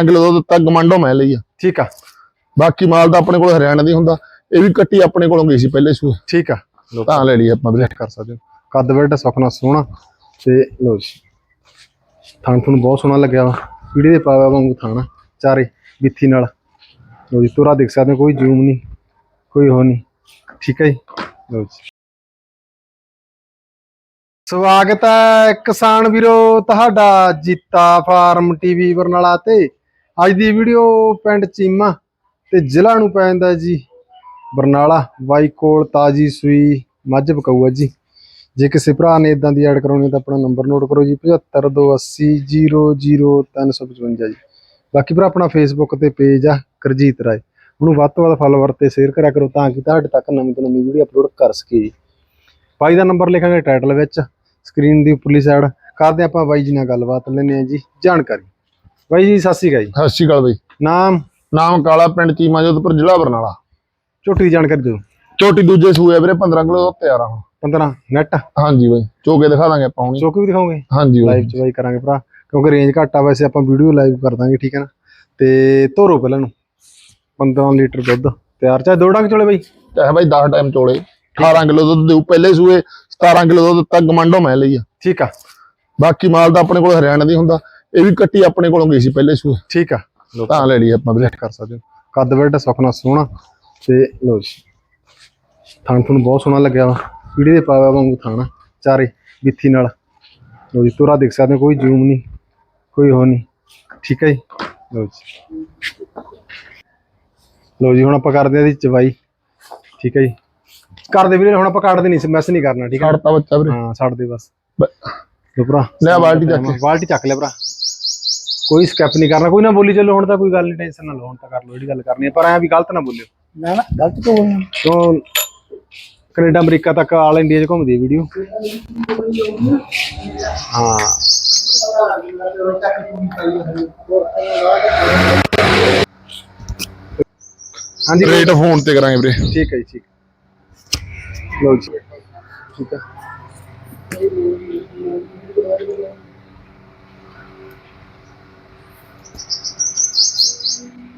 18 kilo ਦੁੱਧ ਦਿੱਤਾ ਗਮੰਡੋ ਮੈਂ ਲਈ ਆ। ਠੀਕ ਆ। ਬਾਕੀ ਮਾਲ ਤਾਂ ਆਪਣੇ ਕੋਲ ਹਰਿਆਣਾ ਦੀ ਹੁੰਦਾ ਇਹ ਵੀ ਕੱਟੀ ਆਪਣੇ ਕੋਲੋਂ ਗਈ ਸੀ ਪਹਿਲੇ ਸੂਏ। ਠੀਕ ਆ। ਤਾਂ ਲੈ ਲਈ ਆਪਾਂ ਵੀਰੇ। ਕਰ ਸਕਦੇ ਹੋ। ਕੱਦ ਸੁਖਣਾ ਸੋਹਣਾ ਤੇ ਲੋ ਜੀ। ਥਣ ਤੁਹਾਨੂੰ ਬਹੁਤ ਸੋਹਣਾ ਲੱਗਿਆ ਵਾ। ਪੀੜੀ ਦੇ ਪਾਵਾ ਵਾਂਗੂ ਥਾਣਾ ਚਾਰੇ ਬਿੱਥੀ ਨਾਲ। ਲੋ ਜੀ ਤੋਰਾ ਦੇਖ ਸਕਦੇ ਕੋਈ ਜ਼ੂਮ ਨਹੀਂ ਕੋਈ ਹੋ ਨਹੀਂ। ਠੀਕ ਹੈ ਜੀ। ਲੋ ਜੀ। ਸਵਾਗਤ ਹੈ ਕਿਸਾਨ ਵੀਰੋ ਤੁਹਾਡਾ ਜੀਤਾ ਫਾਰਮ ਟੀਵੀ ਬਰਨਾਲਾ ਤੇ। ਅੱਜ ਦੀ ਵੀਡੀਓ ਪਿੰਡ ਚੀਮਾ ਤੇ ਜ਼ਿਲ੍ਹਾ ਨੂੰ ਪੈ ਜਾਂਦਾ ਜੀ। ਬਰਨਾਲਾ, ਬਾਈ ਕੋਲ ਤਾਜੀ ਸੂਈ ਮੱਝ ਬਕਾਊ ਹੈ ਜੀ। ਜੇ ਕਿਸੇ ਭਰਾ ਨੇ ਇਦਾਂ ਦੀ ਐਡ ਕਰਾਉਣੀ ਤਾਂ ਆਪਣਾ ਨੰਬਰ ਨੋਟ ਕਰੋ ਜੀ 7528000355 ਜੀ। ਬਾਕੀ ਭਰਾ, ਆਪਣਾ ਫੇਸਬੁੱਕ ਤੇ ਪੇਜ ਆ, ਕਰਜੀਤ ਰਾਏ। ਉਹਨੂੰ ਵੱਧ ਤੋਂ ਵੱਧ ਫਾਲੋਵਰ ਤੇ ਸ਼ੇਅਰ ਕਰਿਆ ਕਰੋ ਤਾਂ ਕਿ ਤੁਹਾਡੇ ਤੱਕ ਨਵੀਂ ਤੋਂ ਨਵੀਂ ਵੀਡੀਓ ਅਪਲੋਡ ਕਰ ਸਕੀਏ ਜੀ। ਬਾਈ ਦਾ ਨੰਬਰ ਲਿਖਾਂਗੇ ਟਾਈਟਲ ਵਿੱਚ ਸਕਰੀਨ ਦੀ ਉੱਪਰਲੀ ਸਾਈਡ ਕਰਦੇ ਆਪਾਂ ਬਾਈ ਜੀ ਨਾਲ ਗੱਲਬਾਤ ਲੈਣੇ ਆ ਜੀ, ਜਾਣਕਾਰੀ। ਬਾਈ ਜੀ ਸਤਿ ਸ਼੍ਰੀ ਅਕਾਲ ਜੀ। ਸਤਿ ਸ਼੍ਰੀ ਅਕਾਲ ਬਈ। ਨਾਮ? ਨਾਮ ਕਾਲਾ ਪਿੰਡ ਚੀਮਾ ਜੋਧਪੁਰ ਜ਼ਿਲ੍ਹਾ ਬਰਨਾਲਾ। ਝੋਟੀ ਦੀ ਜਾਣਕਾਰੀ ਦਿਓ। ਛੋਟੀ ਦੂਜੇ ਸੂਏ ਵੀਰੇ 15 ਕਿਲੋ ਦੁੱਧ ਤਿਆਰ ਆ ਹੁਣ। 15 ਨੈਟ ਹਾਂਜੀ ਬਈ ਚੋਕੇ ਦਿਖਾ ਦਾਂਗੇ ਆਪਾਂ ਹੁਣੀ। ਚੋਕੀ ਵੀ ਦਿਖਾਓਗੇ? ਹਾਂਜੀ ਲਾਈਵ ਚ ਬਾਈ ਕਰਾਂਗੇ ਭਰਾ ਕਿਉਂਕਿ ਰੇਂਜ ਘੱਟ ਆ ਵੈਸੇ ਆਪਾਂ ਵੀਡੀਓ ਲਾਈਵ ਕਰ ਦਾਂਗੇ ਠੀਕ ਹੈ ਨਾ? ਤੇ ਧੋਰੋ ਪਹਿਲਾਂ ਨੂੰ 15 ਲੀਟਰ ਦੁੱਧ ਤਿਆਰ ਚਾਹੇ ਦੋ ਡੰਗ ਚੋਲੇ ਬਾਈ। ਚਾਹੇ ਬਾਈ 10 ਟਾਈਮ ਚੋਲੇ। 18 ਕਿਲੋ ਦੁੱਧ ਦੇਊ ਪਹਿਲੇ ਸੂਏ 17 ਕਿਲੋ ਦੁੱਧ ਦਿੱਤਾ ਗਮੰਡੋ ਮੈਂ ਲਈ ਆ। ਠੀਕ ਆ। ਬਾਕੀ ਮਾਲ ਤਾਂ ਆਪਣੇ ਕੋਲ ਹਰਿਆਣਾ ਦੀ ਹੁੰਦਾ। ਇਹ ਵੀ ਕੱਟੀ ਆਪਣੇ ਕੋਲੋਂ ਗਈ ਸੀ ਪਹਿਲੇ ਸੂਏ। ਠੀਕ ਆ। ਤਾਂ ਲੈ ਲਈ ਆਪਾਂ ਵੀਰੇ। ਕਰ ਸਕਦੇ ਹੋ। ਕੱਦ ਬੈਡ ਸੁਖਣਾ ਸੋਹਣਾ। ਤੇ ਲੋ ਜੀ। ਥਣ ਤੁਹਾਨੂੰ ਬਹੁਤ ਸੋਹਣਾ ਲੱਗਿਆ ਵਾ। ਪੀੜੀ ਦੇ ਪਾਵਾ ਵਾਂਗੂ ਥਾਣਾ ਚਾਰੇ ਬਿੱਥੀ ਨਾਲ। ਲੋ ਜੀ ਤੋਰਾ ਦੇਖ ਸਕਦੇ ਹੋ ਕੋਈ ਜ਼ੂਮ ਨਹੀਂ ਕੋਈ ਹੋ ਨਹੀਂ। ਠੀਕ ਹੈ ਜੀ। ਲੋ ਜੀ। ਲੋ ਜੀ ਹੁਣ ਆਪਾਂ ਕਰਦੇ ਆ ਇਹਦੀ ਚਵਾਈ। ਠੀਕ ਹੈ ਜੀ। ਕਰਦੇ ਵੀਰੇ ਹੁਣ ਆਪਾਂ ਕੱਢਦੇ ਨਹੀਂ ਮੈਸ ਨਹੀਂ ਕਰਨਾ ਠੀਕ ਹੈ ਛੱਡਤਾ ਬੱਚਾ ਵੀਰੇ। ਹਾਂ ਛੱਡ ਦੇ ਬਸ। ਲੋ ਭਰਾ ਲੈ ਬਾਲਟੀ ਚੱਕ। ਬਾਲਟੀ ਚੱਕ ਲੈ ਭਰਾ। ਕੋਈ ਸਕੈਪ ਨਹੀਂ ਕਰਨਾ ਕੋਈ ਨਾ ਬੋਲੀ ਚੱਲੋ ਹੁਣ ਤਾਂ ਕੋਈ ਗੱਲ ਨਹੀਂ ਟੈਨਸ਼ਨ ਨਾ ਲਓ ਹੁਣ ਤਾਂ ਕਰ ਲਓ ਜਿਹੜੀ ਗੱਲ ਕਰਨੀ ਹੈ ਪਰ ਐਂ ਵੀ ਗਲਤ ਨਾ ਬੋਲਿਓ। ਨਾ ਨਾ ਗਲਤ ਤੋਂ ਹੋਇਆ ਕਿਉਂ ਕੈਨੇਡਾ ਅਮਰੀਕਾ ਤੱਕ ਆਲ ਇੰਡੀਆ 'ਚ ਘੁੰਮਦੀ ਹੈ ਵੀਡੀਓ ਹਾਂ। ਹਾਂਜੀ ਰੇਟ ਫੋਨ ਤੇ ਕਰਾਂਗੇ ਵੀਰੇ। ਠੀਕ ਹੈ ਜੀ ਠੀਕ। ਲਓ ਜੀ। ਠੀਕ ਹੈ।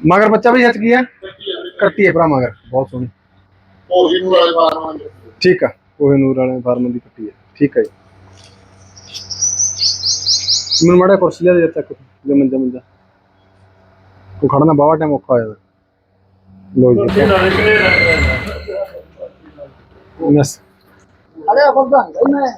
ਮਗਰ ਬੱਚਾ ਵੀ ਹੱਥ ਕੀ ਹੈ ਕੱਟੀ ਹੈ ਭਰਾ ਮਗਰ ਬਹੁਤ ਸੋਹਣੀ। ਹੋਰ ਵੀ ਨੂੰ ਵਾਲੇ ਫਾਰਮਾਂ ਦੇ ਠੀਕ ਆ ਉਹ ਨੂਰ ਵਾਲੇ ਫਾਰਮ ਦੀ ਕੱਟੀ ਹੈ। ਠੀਕ ਹੈ ਜੀ। ਮੈਨੂੰ ਮਾੜਾ ਕੁਰਸੀ ਲਿਆ ਦੇ ਤੱਕ ਜੇ ਮੰਜਾ ਮੰਜਾ। ਕੋ ਖੜਨਾ ਬਾਵਾ ਟਾਈਮ ਔਖਾ ਹੋ ਜਾਂਦਾ। ਲੋ ਜੀ। ਯਸ ਅਰੇ ਬੰਦਾ ਮੈਂ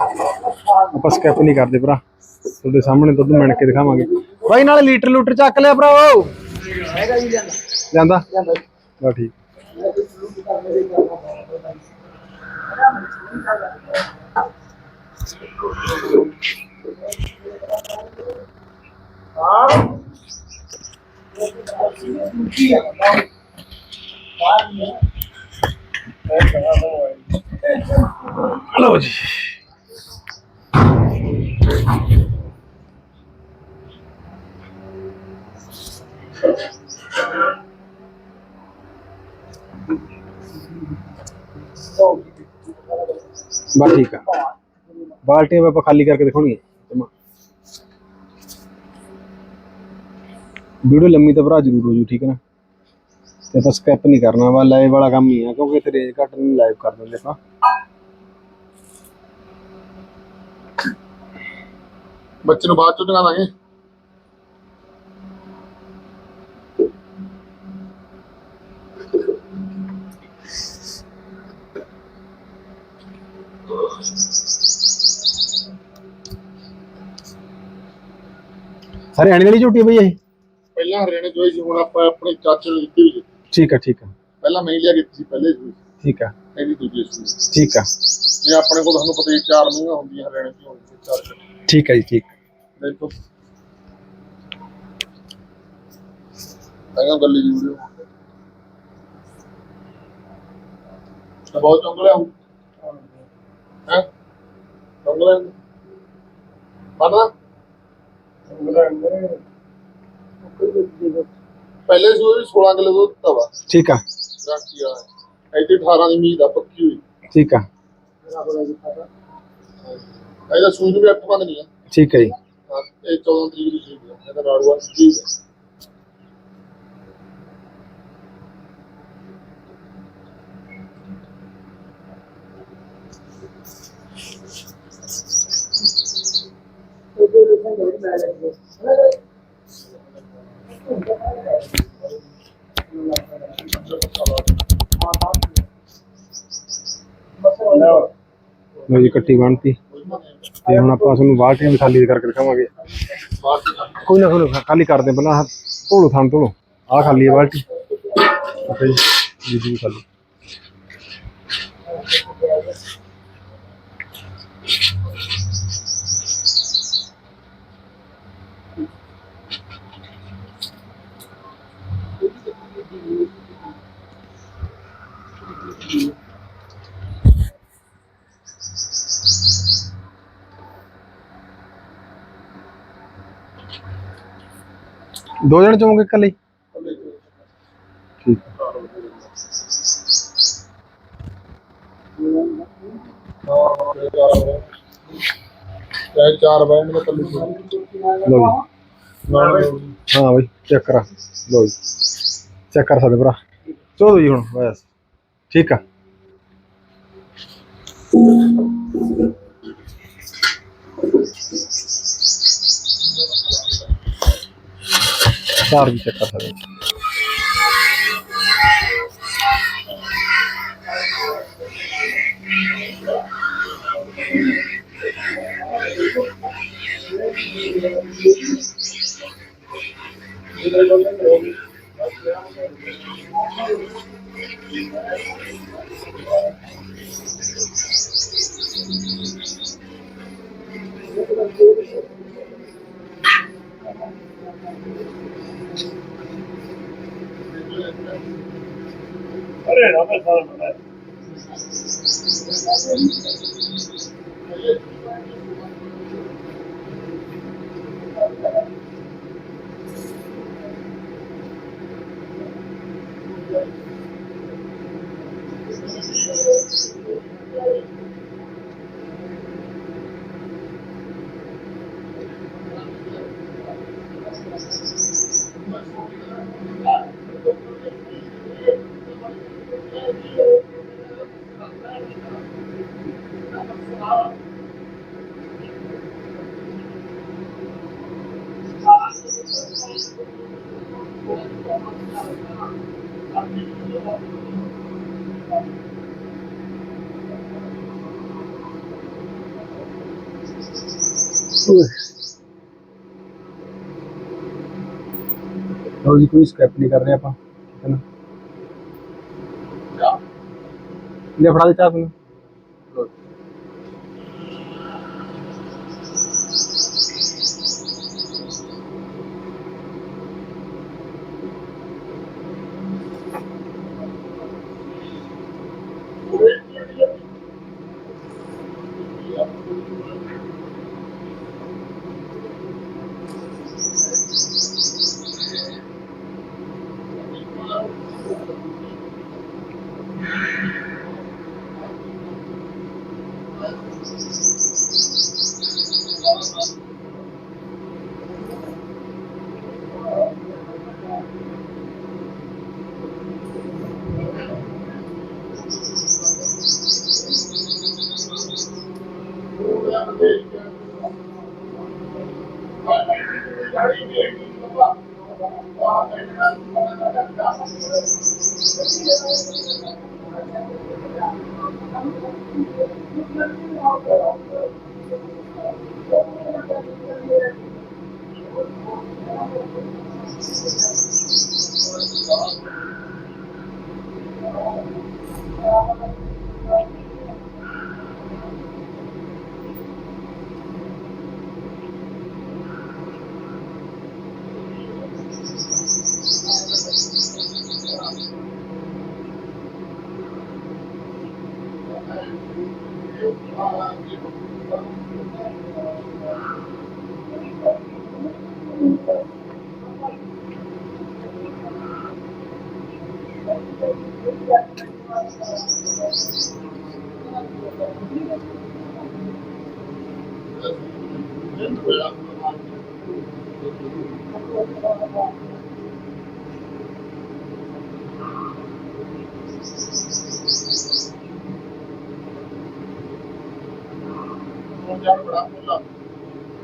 ਆਪਾਂ ਸਕੈਪ ਨਹੀਂ ਕਰਦੇ ਭਰਾ। ਤੁਹਾਡੇ ਸਾਹਮਣੇ ਦੁੱਧ ਮਿਣ ਕੇ ਦਿਖਾਵਾਂਗੇ। ਬਾਈ, ਨਾਲ ਲੀਟਰ ਲੂਟਰ ਚੱਕ ਲਿਆ ਭਰਾਓ ਜਾਂਦਾ ਬਾ ਠੀਕ। ਲਓ ਜੀ। ਬਸ ਠੀਕ ਆ। ਬਾਲਟੀਆਂ ਵੀ ਆਪਾਂ ਖਾਲੀ ਕਰਕੇ ਦਿਖਾਉਣੀਆਂ। ਵੀਡੀਓ ਲੰਮੀ ਤਾਂ ਭਰਾ ਜ਼ਰੂਰ ਹੋ ਜੂ ਠੀਕ ਹੈ ਨਾ? ਤੇ ਆਪਾਂ ਸਕੈਪ ਨਹੀਂ ਕਰਨਾ ਵਾ ਲਾਈਵ ਵਾਲਾ ਕੰਮ ਹੀ ਆ, ਕਿਉਂਕਿ ਇੱਥੇ ਰੇਂਜ ਘੱਟ ਨਹੀਂ ਲਾਈਵ ਕਰ ਦਿੰਦੇ ਆਪਾਂ। ਬੱਚੇ ਨੂੰ ਬਾਅਦ ਚ ਦਿਖਾ ਦਾਂਗੇ। ਹਰਿਆਣੇ ਵਾਲੀ ਝੂਟੀ ਬਈ ਇਹ? ਪਹਿਲਾਂ ਹਰਿਆਣੇ ਚੋਈ ਸੀ ਹੁਣ ਆਪਾਂ ਆਪਣੇ ਚਾਚੇ ਨੂੰ ਦਿੱਤੀ ਵੀ ਠੀਕ ਆ ਠੀਕ ਆ ਪਹਿਲਾਂ ਮੈਂ ਹੀ ਲਿਆ ਕੀਤੀ ਸੀ ਪਹਿਲੇ ਸੂਏ ਠੀਕ ਆ ਇਹਦੀ ਦੂਜੀ ਸੂਏ ਠੀਕ ਆ ਇਹ ਆਪਣੇ ਕੋਲ ਤੁਹਾਨੂੰ ਪਤਾ ਹੀ ਚਾਰ ਮਹੀਨੇ ਹੁੰਦੀਆਂ ਹਰਿਆਣੇ ਚ ਹੁੰਦੀਆਂ ਚਾਰ। ਠੀਕ ਆ ਜੀ ਠੀਕ। ਦੇਖੋ। ਆਇਆ ਗੱਲੀ ਜੀ ਤਾਂ ਬਹੁਤ ਚੰਗਲਾ ਹੂੰ? ਹੈ ਚੰਗਲਾ ਪਤਾ ਪਹਿਲੇ ਸੂਏ ਵੀ 16 ਕਿਲੋ ਦੁੱਧ ਤਵਾ ਠੀਕ ਆ। ਰਾਖੀ ਆ। ਇੱਥੇ 18 ਦੀ ਉਮੀਦ ਆ ਪੱਕੀ ਹੋਈ। ਠੀਕ ਆ। ਇਹਦਾ ਸੂਈ ਨੂੰ ਵੀ ਅੱਠ ਬੰਦ ਨਹੀਂ ਆ। ਠੀਕ ਹੈ ਜੀ। ਇਹ 14 ਤਰੀਕ ਦੀ ਸੂਈ ਇਹਦਾ ਰਾੜੂਆ ਠੀਕ ਹੈ ਲਓ ਜੀ, ਕੱਟੀ ਬਣਤੀ ਤੇ ਹੁਣ ਆਪਾਂ ਤੁਹਾਨੂੰ ਬਾਲਟੀਆਂ ਵੀ ਖਾਲੀ ਕਰਕੇ ਦਿਖਾਵਾਂਗੇ। ਕੋਈ ਨਾ, ਕੋਈ ਖਾਲੀ ਕਰਦੇ ਪਹਿਲਾਂ। ਆਹ ਧੋਲੋ ਥਾਂ ਧੋਲੋ। ਆਹ ਖਾਲੀ ਹੈ ਬਾਲਟੀ। ਅੱਛਾ ਜੀ ਜੀ ਖਾਲੀ। ਦੋ ਜਣ ਚੋਂਗੇ ਇਕੱਲੇ? ਹੀ? ਠੀਕ। ਚਾਹੇ ਚਾਰ ਬੈਂਡ में ਕੱਲੀ ਲਓ ਜੀ। ਹਾਂ। ਬਈ ਚੈੱਕ ਕਰਾ। ਲਓ ਜੀ। ਚੈੱਕ ਕਰ ਸਕਦੇ ਭਰਾ। ਚਲੋ ਜੀ ਹੁਣ ਬਸ। ਠੀਕ ਆ। ሻወር ይጠጣታል። Thank you. ਵੀ ਚੈੱਕ ਕਰ ਸਕਦੇ ਲਓ ਜੀ, ਕੋਈ ਸਕੈਪ ਨਹੀਂ ਕਰ ਰਹੇ ਆਪਾਂ, ਠੀਕ ਹੈ ਨਾ? ਲੈ ਫੜਾ ਦੇ ਚਾਹ ਤੂੰ।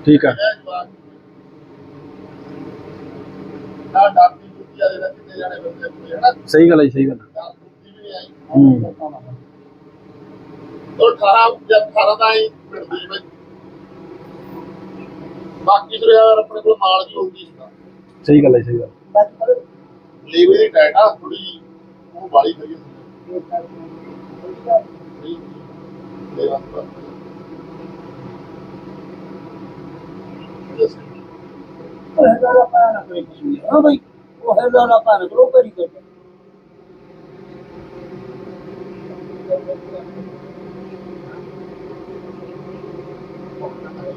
ਠੀਕ ਹੈ ਨਾ ਡਾਕਟਰੀ ਜੁੱਤੀਆਂ ਦੇ ਵਿੱਚ ਕਿੰਨੇ ਜਾਣੇ ਬੰਦੇ ਹੁੰਦੇ ਹਨਾ ਸਹੀ ਗੱਲ ਹੈ ਜੀ, ਸਹੀ ਗੱਲ ਹੈ। ਡਾਕਟਰੀ ਹੂੰ ਉਹ 18 ਜਾਂ 18 ਦਾ ਹੀ ਮਿਲਦੀ ਬਈ ਬਾਕੀ ਸਰ ਯਾਰ ਆਪਣੇ ਕੋਲ ਮਾਲ ਵੀ ਹੋਊਗੀ ਇਸ ਦਾ ਸਹੀ ਗੱਲ ਹੈ ਸਹੀ ਗੱਲ ਬਸ ਲੀਵੇ ਦੀ ਡਾਟਾ ਥੋੜੀ ਉਹ ਵਾਲੀ ਹੋਈ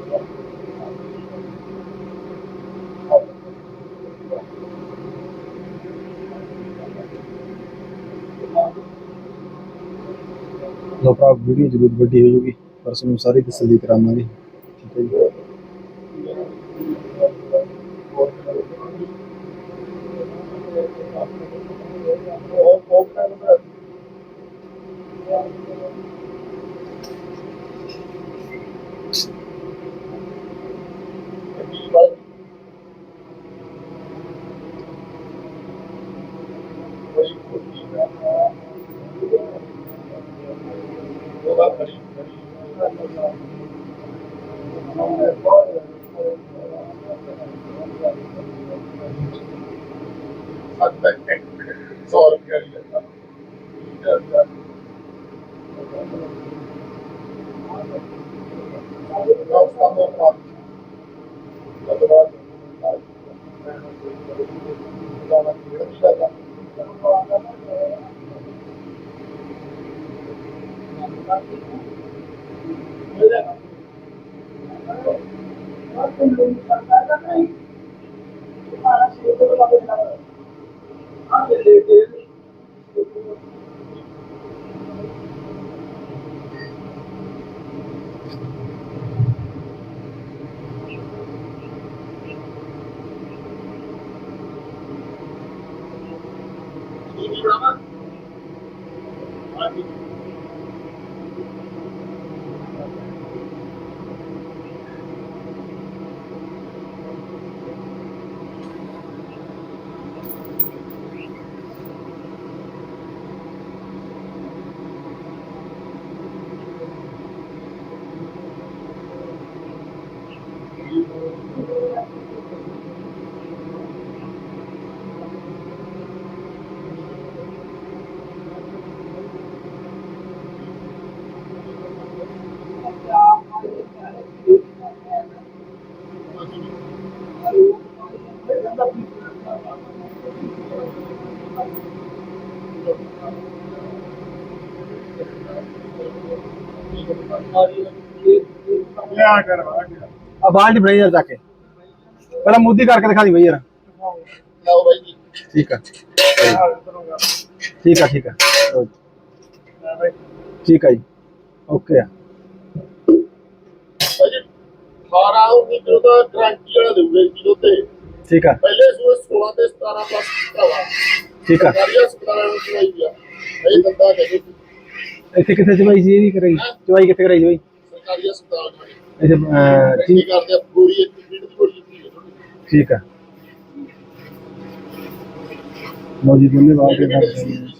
Thank you. ਲੋ ਭਰਾ, ਵੀਡੀਓ ਜ਼ਰੂਰ ਵੱਡੀ ਹੋ ਜੂਗੀ ਪਰ ਤੁਹਾਨੂੰ ਸਾਰੀ ਤਸੱਲੀ ਕਰਾਵਾਂਗੇ। ਠੀਕ ਹੈ ਜੀ। ਸੌ ਰੁਪਏ ਦੀ ਲੱਗਦਾ ਲਿਆ ਕਰ ਆ ਬਾਲਟੀ ਬਣੀ ਯਾਰ ਜਾ ਕੇ। ਪਹਿਲਾਂ ਮੁੱਦੀ ਕਰਕੇ ਦਿਖਾ ਦੀ ਬਈ ਯਾਰ। ਲਓ ਬਾਈ ਜੀ। ਠੀਕ ਆ। ਭਾਜੀ 18 19 ਕਿਲੋ ਦਾ ਗਰੰਟੀ ਵਾਲਾ ਦੇਊਗਾ ਕਿਲੋ ਤੇ ਠੀਕ ਹੈ ਪਹਿਲੇ ਸੂਏ 16 ਤੇ 17 ਪਲੱਸ ਭਰਾਵਾ ਠੀਕ ਚਲਾਈ ਆ। ਇਹ ਦੰਦਾ ਕਹਿੰਦੇ ਸੀ, ਇੱਥੇ ਕਿੱਥੇ ਚਵਾਈ ਸੀ? ਇਹਦੀ ਕਰਾਈ। ਚਵਾਈ ਕਿੱਥੇ ਕਰਾਈ ਬਈ ਸਰਕਾਰੀ ਹਸਪਤਾਲ ਇੱਥੇ ਅਹ, ਕੀ ਠੀਕ ਕਰਦੇ ਆ? ਪੂਰੀ ਇੱਕ ਮਿੰਟ ਦੀ ਗੋਲੀ ਦਿੱਤੀ ਹੈ ਥੋੜੀ ਠੀਕ ਹੈ ਲਓ ਜੀ ਦੋਨੇ ਬਾਹਰ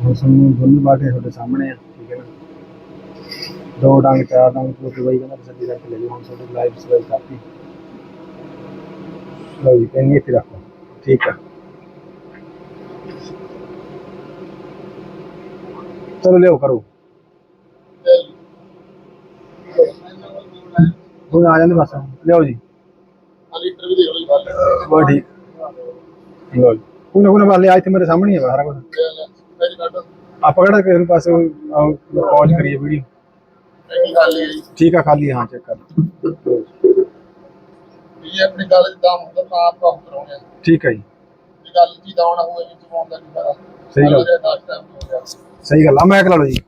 ਮੌਸਮ ਨੂੰ ਧੁੰਦ ਬਾਟੇ ਤੁਹਾਡੇ ਸਾਹਮਣੇ ਆ ਦੋ ਡੰਗ ਚਾਰ ਡੰਗ ਤੋਂ ਬਾਈ ਕਹਿੰਦਾ ਤਸੱਲੀ ਕਰਕੇ ਲੈ ਜਾਓ, ਹੁਣ ਤੁਹਾਡੇ ਲਾਈਵ ਸਵਾਈ ਕਰਤੀ। ਲਓ ਜੀ ਕਹਿੰਨੀ ਇੱਥੇ ਰੱਖੋ ਠੀਕ ਆ। ਚਲੋ ਲਿਓ ਕਰੋ। ਹੁਣ ਆ ਜਾਂਦੇ ਬਸ ਲਿਓ ਜੀ। ਲੀਟਰ ਵੀ ਦੇਖ ਲਓ ਜੀ। ਬਾਅਦ ਬਹੁਤ ਠੀਕ ਲਓ ਜੀ ਕੋਈ ਨਾ ਬਾਲੇ ਆ ਇੱਥੇ ਮੇਰੇ ਸਾਹਮਣੇ ਆ, ਸਾਰਾ ਕੁਝ ਆਪਾਂ ਕਿਹੜਾ ਕਿਸੇ ਪਾਸੇ ਪੌਜ ਕਰੀਏ ਵੀਡੀਓ ਜੀ। ਆ ਖਾਲੀ ਹਾਂ ਚੈੱਕ ਕਰ ਲਓ। ਇਹ ਆਪਣੀ ਗੱਲ ਜਿੱਦਾਂ ਹੁੰਦਾ ਤਾਂ ਆਪ ਕੰਮ ਕਰਾਉਣੇ ਠੀਕ ਹੈ ਜੀ। ਜੇ ਗੱਲ ਜੀ ਦਾ ਹੋਣਾ ਹੋਵੇ ਵਿੱਚ ਪਾਉਣ ਦਾ ਕੀ ਫਾਇਦਾ ਸਹੀ ਗੱਲ। ਸਹੀ ਗੱਲ ਆ ਮੈਂ ਲਾ ਲਓ ਜੀ।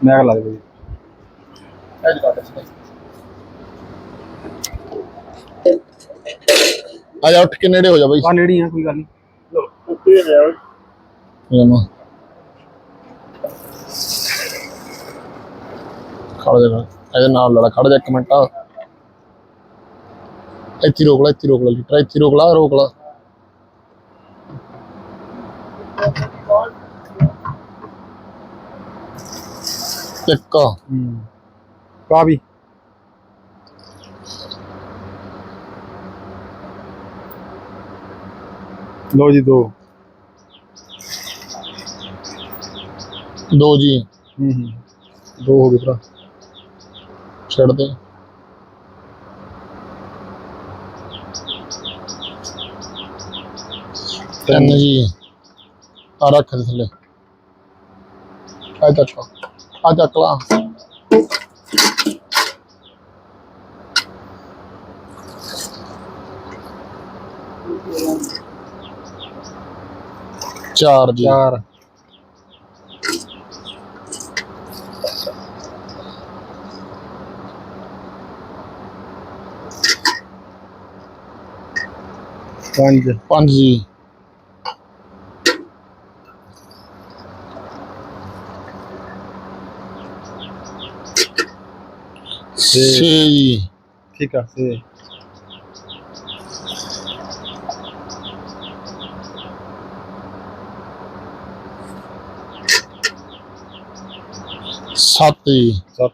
ਮੈਂ ਲਾ ਦਿਓ ਜੀ। ਇਹ ਕੱਢ ਸੀ ਆ ਜਾ ਉੱਠ ਕੇ ਨੇੜੇ ਹੋ ਜਾ ਬਈ। ਆ ਨੇੜੀ ਆ ਕੋਈ ਗੱਲ ਨਹੀਂ। ਉੱਤੇ ਰਿਹਾ ਜਮਾ ਖੜ ਜਾ। ਇਹਦੇ ਨਾਲ ਲੜਾ ਖੜ ਜਾ ਇੱਕ ਮਿੰਟ। ਇੱਥੇ ਰੋਕ ਲੈ ਇੱਥੇ ਰੋਕ ਲੈ ਲੀਟਰ ਇੱਥੇ ਰੋਕ ਲਾ ਰੋਕ ਲਾ। ਇੱਕ। ਹੂੰ ਪਾ ਵੀ ਲਓ ਜੀ ਦੋ। ਦੋ ਜੀ। ਹੂੰ ਹੂੰ। ਦੋ ਹੋ ਗਏ ਭਰਾ। ਛੱਡ ਦੇ ਤਿੰਨ ਜੀ। ਆ ਰੱਖ ਦੇ ਥੱਲੇ। ਆ ਚੱਕ ਆ ਚੱਕ ਲਾ। ਚਾਰ ਜੀ। ਚਾਰ। ਪੰਜ ਪੰਜ ਜੀ ਛੇ ਜੀ ਠੀਕ ਆ ਛੇ ਸੱਤ ਜੀ ਸੱਤ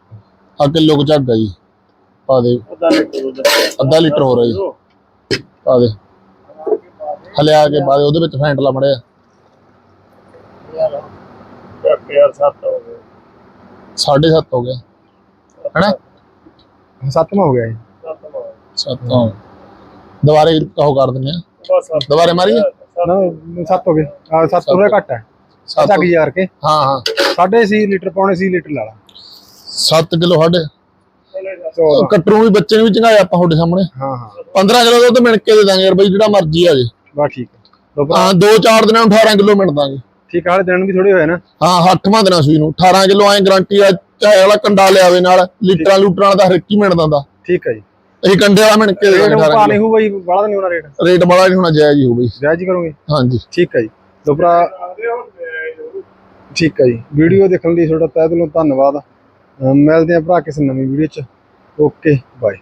ਆ ਕਿਲੋ ਕੁ ਝੱਗ ਆ ਜੀ ਪਾ ਦੇ ਉਹਦਾ ਲੀਟਰ ਉਹਦਾ ਅੱਧਾ ਲੀਟਰ ਹੋ ਰਿਹਾ ਜੀ ਪਾ ਦੇ ਹਲੇ ਆ ਕੇ ਬਾਅਦ ਉਹਦੇ ਵਿੱਚ ਫੈਂਟ ਲਾ ਮੜਿਆ ਯਾਰ ਸੱਤ ਹੋ ਗਏ। 7.5 ਹੋ ਗਿਆ ਹੈਨਾ? ਸੱਤਵਾਂ ਹੋ ਗਿਆ ਇਹ ਸੱਤ ਹੋ ਦੁਬਾਰੇ ਉਹ ਕਰ ਦਿੰਦੇ ਆ। ਦੁਬਾਰੇ ਮਾਰੀਏ ਨਾ ਸੱਤ ਹੋ ਗਏ। ਆ ਸੱਤ ਤੋਂ ਥੋੜ੍ਹਾ ਘੱਟ ਹੈ। ਸੱਤ ਯਾਰ ਕੇ। ਹਾਂ ਹਾਂ। ਸਾਢੇ ਛੇ ਲੀਟਰ ਪੌਣੇ ਛੇ ਲੀਟਰ ਲਾ ਲਾ। 7 ਕਿਲੋ ਸਾਡੇ। ਚੌਦਾਂ। ਕੱਟਰੂ ਵੀ ਬੱਚੇ ਨੂੰ ਵੀ ਚੰਗਾਇਆ ਆਪਾਂ ਤੁਹਾਡੇ ਸਾਹਮਣੇ। ਹਾਂ ਹਾਂ। 15 ਕਿਲੋ ਦੁੱਧ ਮਿਣ ਕੇ ਦੇ ਦਾਂਗੇ ਯਾਰ ਬਈ ਜਿਹੜਾ ਮਰਜ਼ੀ ਆ ਜੇ। ਬਸ ਠੀਕ ਹੈ। ਲਓ ਭਰਾ, ਹਾਂ 2-4 ਦਿਨਾਂ ਨੂੰ 18 ਕਿਲੋ ਮਿਣ ਦਾਂਗੇ। ਠੀਕ ਆ, ਹਾਲੇ ਦਿਨ ਵੀ ਥੋੜੇ ਹੋਏ ਨਾ। ਹਾਂ 8ਵਾਂ ਦਿਨਾਂ ਸੂਈ ਨੂੰ। 18 ਕਿਲੋ ਐ ਗਾਰੰਟੀ ਆ ਚਾਹੇ ਵਾਲਾ ਕੰਡਾ ਲਿਆਵੇ ਨਾਲ ਲੀਟਰਾਂ ਲੂਟਰਾਂ ਦਾ ਹਰ ਇੱਕ ਹੀ ਮਿਣ ਦਿੰਦਾ ਠੀਕ ਹੈ ਜੀ। ਅਸੀਂ ਕੰਡੇ ਵਾਲਾ ਮਿਣ ਕੇ ਦੇ ਰੇਟ ਦਾਂਗੇ ਉਹ 18 ਪਾ ਕਿਲੋ। ਨਹੀਂ ਹੋਊ ਬਈ ਬੜਾ ਨਹੀਂ ਹੋਣਾ ਰੇਟ। ਰੇਟ ਬੜਾ ਨਹੀਂ ਹੋਣਾ ਜਾਇਜ਼ ਹੀ ਹੋ ਬਈ ਜਾਇਜ਼ ਹੀ ਕਰੋਗੇ? ਹਾਂਜੀ। ਠੀਕ ਹੈ ਜੀ। ਭਰਾ। ਠੀਕ ਹੈ ਜੀ। ਵੀਡੀਓ ਦੇਖਣ ਲਈ ਤੁਹਾਡਾ ਤਹਿ ਦਿਲੋਂ ਧੰਨਵਾਦ। ਮਿਲਦੇ ਆ ਭਰਾ ਕਿਸੇ ਨਵੀਂ ਵੀਡੀਓ ਚ। Okay bye.